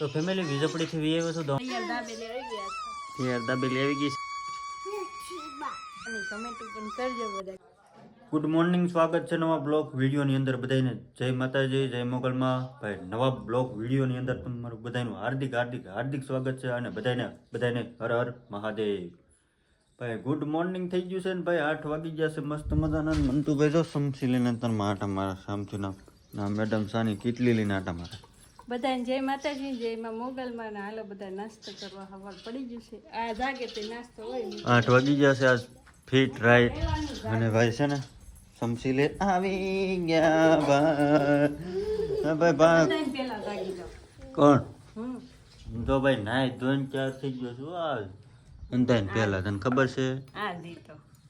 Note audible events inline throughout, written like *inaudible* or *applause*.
તો ફેમિલી વીજપડીથી વી આવ્યો છું છે યાર દાબેલી આવી ગઈ અને કમેન્ટ પણ કરજો બધા ગુડ મોર્નિંગ સ્વાગત છે નવા બ્લોગ વિડીયોની અંદર બધાને જય માતાજી જય મોગલમાં. ભાઈ નવા બ્લોગ વિડીયોની અંદર તમારું બધાનું હાર્દિક હાર્દિક હાર્દિક સ્વાગત છે અને બધાને બધાને હર હર મહાદેવ. ભાઈ ગુડ મોર્નિંગ થઈ ગયું છે ને ભાઈ આઠ વાગી ગયા છે મસ્ત મજાના. મંતુભાઈ જો સમસી લઈને તમે આટા મારા સામથી ના ના મેડમ સાની કેટલી લઈને આટા મારા. બધાને જય માતાજી જય માં મોગલમાં ને હાલો બધા નાસ્તો કરવા હવાર પડી ગયું છે. આ જાગે તે નાસ્તો હોય આઠ વાગી ગયા છે આજ ફિટ રાઈટ. અને ભાઈ છે ને સમસી લે આવી ગયા ભાઈ. ભાઈ ભાઈ કોણ? તો ભાઈ નાય ધોઈને ચાર થઈ ગયો છું આજ. અંધાઈને પહેલા તને ખબર છે.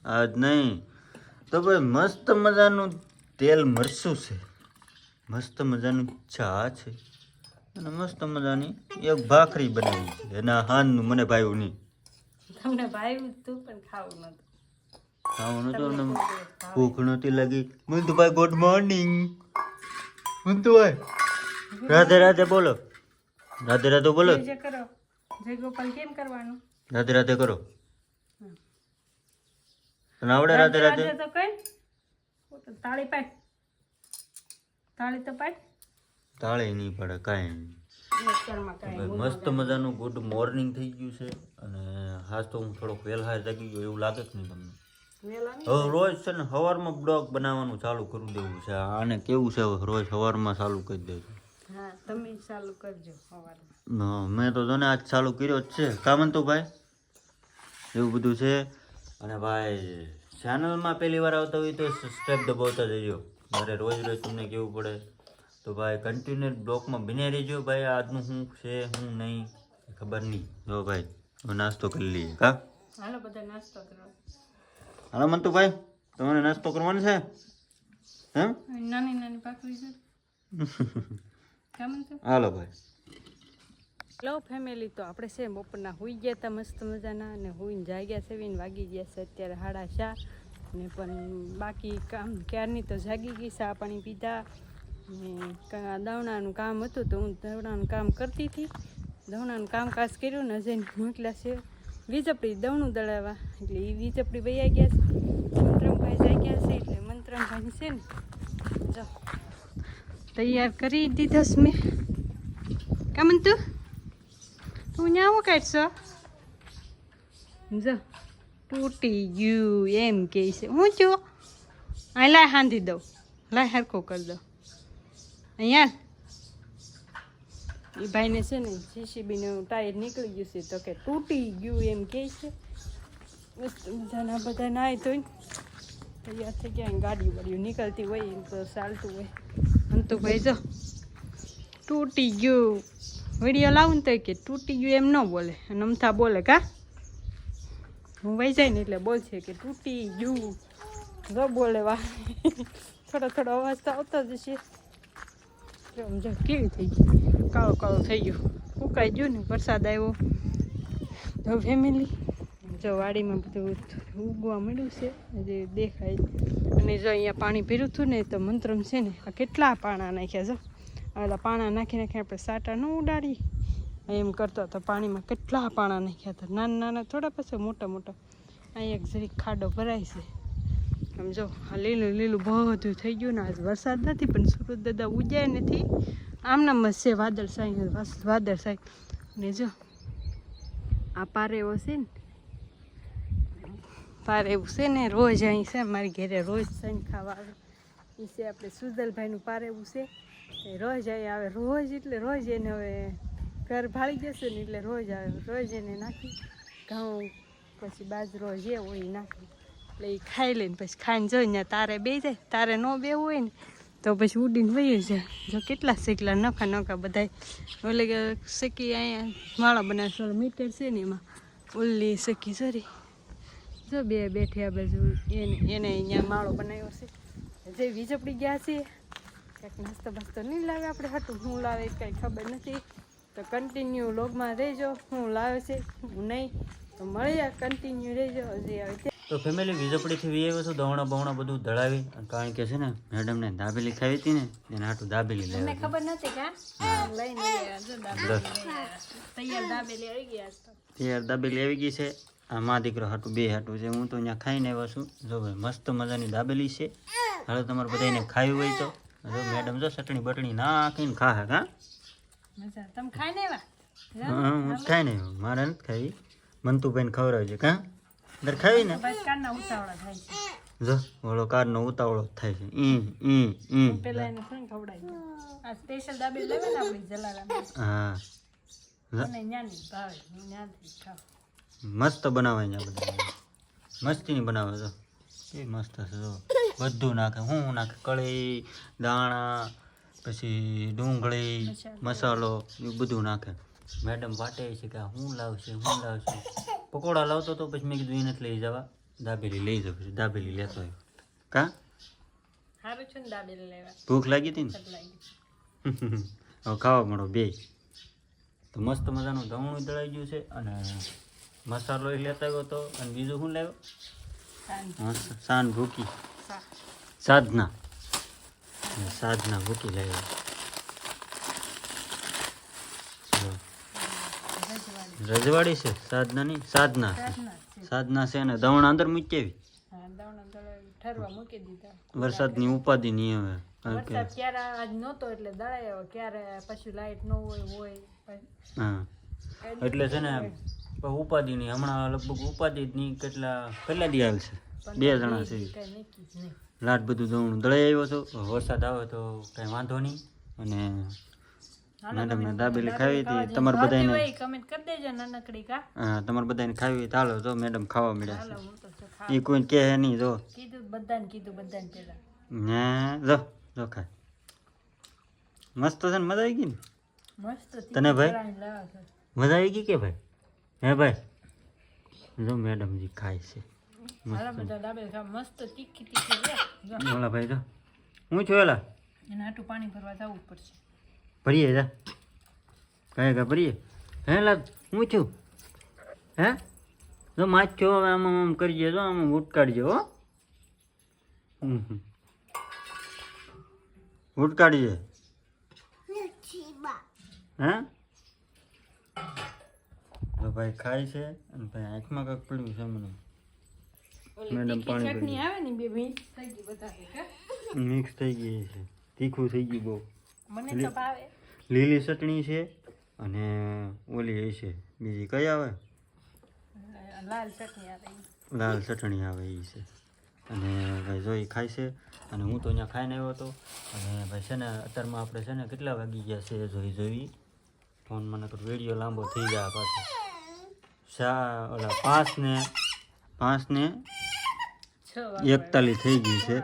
આજ નહીં. તો ભાઈ મસ્ત મજાનું તેલ મરચું છે. મસ્ત મજાનું ચા છે. અને મસ્ત મજાની એક ભાખરી બનાવી છે. એના હાનનું મને ભાવ્યું નહીં. તમને ભાવ્યું તું પણ ખાવું નતું ખાવાનું તો ને ભૂખ નહોતી લાગી. મુંતુભાઈ ગુડ મોર્નિંગ મુંતુભાઈ રાધે રાધે બોલો. રાધે રાધે બોલો. કરો. જય ગોપાલ કેમ કરવાનું? રાધે રાધે કરો. તને આવડે રાધે? રાધે તો કઈ. તાળી પાડ. તાળી તો પાડ. તાળે નહીં પડે કાંઈ નહીં. મસ્ત મજાનું ગુડ મોર્નિંગ થઈ ગયું છે અને હાજ તો હું થોડોક વહેલા જાગી ગયો એવું લાગે જ નહીં તમને. હવે રોજ છે ને સવારમાં બ્લોગ બનાવવાનું ચાલુ કરી દેવું છે. આને કેવું છે રોજ સવારમાં ચાલુ કરી દેવું હા તમે ચાલુ કરજો સવારમાં મેં તો જો ને આજ ચાલુ કર્યો જ છે. કામન તો ભાઈ એવું બધું છે? અને ભાઈ ચેનલમાં પહેલી વાર આવતા હોય તો સબસ્ક્રાઈબ દબાવતા જજો. મારે રોજ રોજ તમને કેવું પડે? તો ભાઈ કન્ટિન્યુ બ્લોકમાં બિને રહેજો ભાઈ. આજનું શું છે શું નહીં ખબર નહીં. જો ભાઈ હું નાસ્તો કરી લઈએ. કા હાલો બધા નાસ્તો કરો હાલો મંતુ ભાઈ તમારે નાસ્તો કરવાનો છે? હે? નાની નાની પાકડી છે. *laughs* હાલો ભાઈ. હેલો ફેમિલી તો આપણે છે બપોરના હોઈ ગયા હતા મસ્ત મજાના અને હુઈને જાગ્યા છે વિન વાગી ગયા છે અત્યારે સાડા ચાર. ને પણ બાકી કામ ક્યારની તો જાગી ગઈ ચા પાણી પીધા. દવણાનું કામ હતું તો હું દવણાનું કામ કરતી હતી. દવણાનું કામકાજ કર્યું ને જઈને મોટલા છે. વીજપડી દવણું દળાવવા એટલે એ વીજપડી વૈયા ગયા છે. મંત્રમભાઈ જાગ્યા છે એટલે મંત્રમભાઈ છે ને જો તૈયાર કરી દીધા મેં. કામન તું તું ન્યાવો કાઢશો જો, તૂટી ગયું એમ કે છે. હું જો આ લાય હાંધી દઉં. લાય હરખો કરી દઉં. અહીંયા એ ભાઈને છે ને જીસીબીનું ટાયર નીકળી ગયું છે તો કે તૂટી ગયું એમ કહે છે. મસ્ત મજાના બધા નાય તો તૈયાર થઈ ગયા ગાડી વાડીઓ નીકળતી હોય એમ તો ચાલતું હોય. અને તો ભાઈ જો. તૂટી ગયું. વીડિયો લાવું ને તો કે તૂટી ગયું એમ ન બોલે. અને અમથા બોલે કા? હું વહી જાય ને એટલે બોલશે કે તૂટી ગયું. જો બોલે વા થોડો થોડો અવાજ તો આવતો જ છે જો કેવી થઈ ગઈ? કાળો કાળો થઈ ગયું. ઉકાઈ ગયું ને, વરસાદ આવ્યો. તો ફેમિલી જો વાડીમાં બધું ઉગવા મળ્યું છે જે દેખાય. અને જો અહીંયા પાણી પીરું હતું ને, તો મંત્રમ છે ને, આ કેટલા પાણા નાખ્યા જો ઓલા પાણા નાખી નાખી આપણે સાટા ન ઉડાડી એમ કરતો તો પાણીમાં કેટલા પાણા નાખ્યા હતા. નાના નાના, થોડા પછી મોટા મોટા. અહીંયા એક જરીક ખાડો ભરાય છે. આમ જો, આ લીલું લીલું બધું થઈ ગયું ને, આજ વરસાદ નથી, પણ સુરત દાદા ઉજ્યા નથી. આમનામ જ છે વાદળ સાઈ વાદળ સાઈ. ને જો, આ પારે એવો છે ને. પારે એવું છે ને, રોજ અહીં છે, મારી ઘરે રોજ સાઈન ખાવા આવે. એ છે આપણે સુજલભાઈનું પારે એવું છે. રોજ અહીં આવે, રોજ એટલે રોજ એને હવે ઘર ભાળી જશે ને એટલે રોજ આવે, રોજ એને નાખી, ઘઉં, પછી બાજરો જે હોય એ નાખી. એટલે એ ખાઈ લઈને પછી ખાઈને જોઈ ત્યાં તારે બે જાય તારે ન બેવું હોય ને, તો પછી ઉડીને વહી જાય જો કેટલા શેકલા, નખા નખા બધા ઓલે કે શેકી અહીંયા માળા બનાવે મીટર છે ને એમાં. ઉલ્લી શેકી સોરી જો બે બેઠી આ બાજુ, એને એને અહીંયા માળો બનાવ્યો છે. જે વીજપડી ગયા છે કંઈક નાસ્તો બાસ્તો નહીં લાવે આપણે હતું હું લાવે કંઈ ખબર નથી. તો કન્ટિન્યુ લોગમાં રહેજો હું લાવે છે હું નહીં. તો મળીએ કન્ટિન્યુ રહેજો. હજી આવે તો ફેમિલી વીજપડીથી વી આવ્યો છું દવણા બવણા બધું ધળાવી કારણ કે છે ને મેડમને દાબેલી ખાવી હતી ને એને આટું દાબેલી લઈ મને ખબર નથી કા? લઈને તૈયાર દાબેલી આવી ગયા તૈયાર દાબેલી આવી ગઈ છે. આ મા દીકરો હાટું બે હાટું છે. હું તો અહીંયા ખાઈને આવ્યો છું. જો ભાઈ મસ્ત મજાની દાબેલી છે. હવે તમારે બધાને ખાવી હોય તો. જો મેડમ જો ચટણી બટણી નાખીને ખા હા મજા તમે ખાઈને આવ્યા? હા હું ખાઈને આવ્યો. મારે નથી ખાવી. મંતુભાઈને ખવડાવજે કા? અંદર ખાવી ને. જો ઓલો કારનો ઉતાવળો થાય છે. ઈ ઈ ઈ. પેલા એને શું ખવડાય આ સ્પેશિયલ દાબેલી લેવે ને આપણી જલારામ હા. જો, ન્યાની ભાવે. ન્યાથી ખાવ. મસ્ત બનાવે અહીંયા બધા. મસ્તીની બનાવે જો એ મસ્ત છે જો. બધું નાખે. હું નાખે? કળી દાણા પછી ડુંગળી મસાલો. એ બધું નાખે. મેડમ વાટે છે કે હું લાવશે હું લાવશે? પકોડા લાવતો તો પછી મેં કીધું એને લઈ જવા. દાબેલી લઈ જાવ પછી દાબેલી લેતો આવ્યો કા? સારું છે ને દાબેલી લેવા. ભૂખ લાગી હતી ને? *laughs* હવે ખાવા મળો બે. તો મસ્ત મજાનું ધવણું દળાઈ ગયું છે અને મસાલો લેતા આવ્યો હતો અને બીજું શું લાવ્યો? સાન ભૂકી. સાધના. સાધના ભૂકી લાવ્યો જો, રજવાડી છે સાધનાની? સાધના સાધના છે. સાધના છે અને દવણ અંદર મૂકી વરસાદની ઉપાધિ નહીં હવે ક્યારે આજ નહોતો એટલે દળાઈ આવ્યો. ક્યારે પછી લાઈટ ન હોય હોય. હા. એટલે છે ને ઉપાધિ નહીં હમણાં લગભગ ઉપાધિ ની કેટલા કેટલા દી આવે છે બે જણા છે. લાટ બધું દવણું દળાઈ આવ્યો છો વરસાદ આવે તો કઈ વાંધો નહીં. અને મેડમને દાબેલી ખાવી હતી તમારે બધાને કમેન્ટ કરી દેજો નાનકડી કા. હા, તમારે બધાને ખાવી હતી હાલો જો મેડમ ખાવા મળ્યા છે. હું એ કોઈને કહે નહીં જો. કીધું બધાને કીધું બધાને પેલા ને જો જો ખાય મસ્ત છે ને મજા આવી ગઈ ને? મસ્ત તને ભાઈ? મજા આવી ગઈ કે ભાઈ? હે ભાઈ? જો મેડમજી ખાય છે. મસ્ત. તીખી તીખી ઓલા ભાઈ જો. હું છું એલા એને હાટું પાણી ભરવા જવું પડશે. ભરીએ જા. કયા કા ભરીએ. હે લા હું છું? હે? જો માછ છો હવે આમ આમ કરજે જો આમ ઉટકાડજો હો. ઉટકાડજે હે? તો ભાઈ ખાય છે અને ભાઈ આંખમાં કંઈક પડ્યું છે મને. મેડમ પાણી આવે ને બે મિક્સ થઈ ગઈ બધા મિક્સ થઈ ગઈ છે. તીખું થઈ ગયું બહુ. મને તો ભાવે લીલી ચટણી છે અને ઓલી એ છે. બીજી કઈ આવે? લાલ ચટણી આવે લાલ ચટણી આવે એ છે. અને ભાઈ જોઈ ખાય છે. અને હું તો અહીંયા ખાઈને આવ્યો હતો. અને ભાઈ છે ને અત્યારમાં આપણે છે ને કેટલા વાગી ગયા છે જોઈ જોઈ. ફોન મને તો વીડિયો લાંબો થઈ ગયા પાછો. શા ઓલા પાંચ ને પાંચ ને એકતાલીસ થઈ ગઈ છે.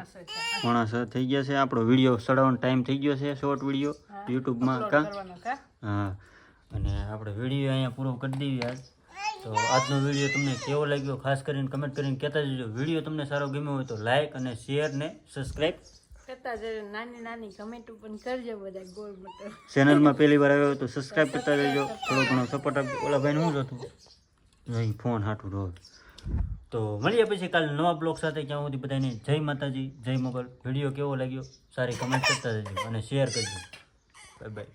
પોણા છ થઈ ગયા છે. આપણો વીડિયો સડાવવાનો ટાઈમ થઈ ગયો છે શોર્ટ વીડિયો. યુટ્યુબમાં કા? હા. અને આપણે વીડિયો અહીંયા પૂરો કરી દઈએ આજ. તો આજનો વીડિયો તમને કેવો લાગ્યો? ખાસ કરીને કમેન્ટ કરીને કહેતા જજો. વીડિયો તમને સારો ગમ્યો હોય તો લાઇક અને શેર ને સબસ્ક્રાઈબ કરતા જજો. નાની નાની કમેન્ટ પણ કરજો બધા ગોળ મટર ચેનલમાં પહેલી વાર આવ્યો તો સબસ્ક્રાઈબ કરતા જજો. થોડો ઘણો સપોર્ટ આપજો. ઓલા ભાઈને શું જોતું? ફોન હાટું રોજ. તો મળીએ પછી કાલે નવા બ્લોગ સાથે. ક્યાં સુધી બધાને જય માતાજી, જય મોગલ. વીડિયો કેવો લાગ્યો? સારી કમેન્ટ કરતા જજો અને શેર કરજો. Bye bye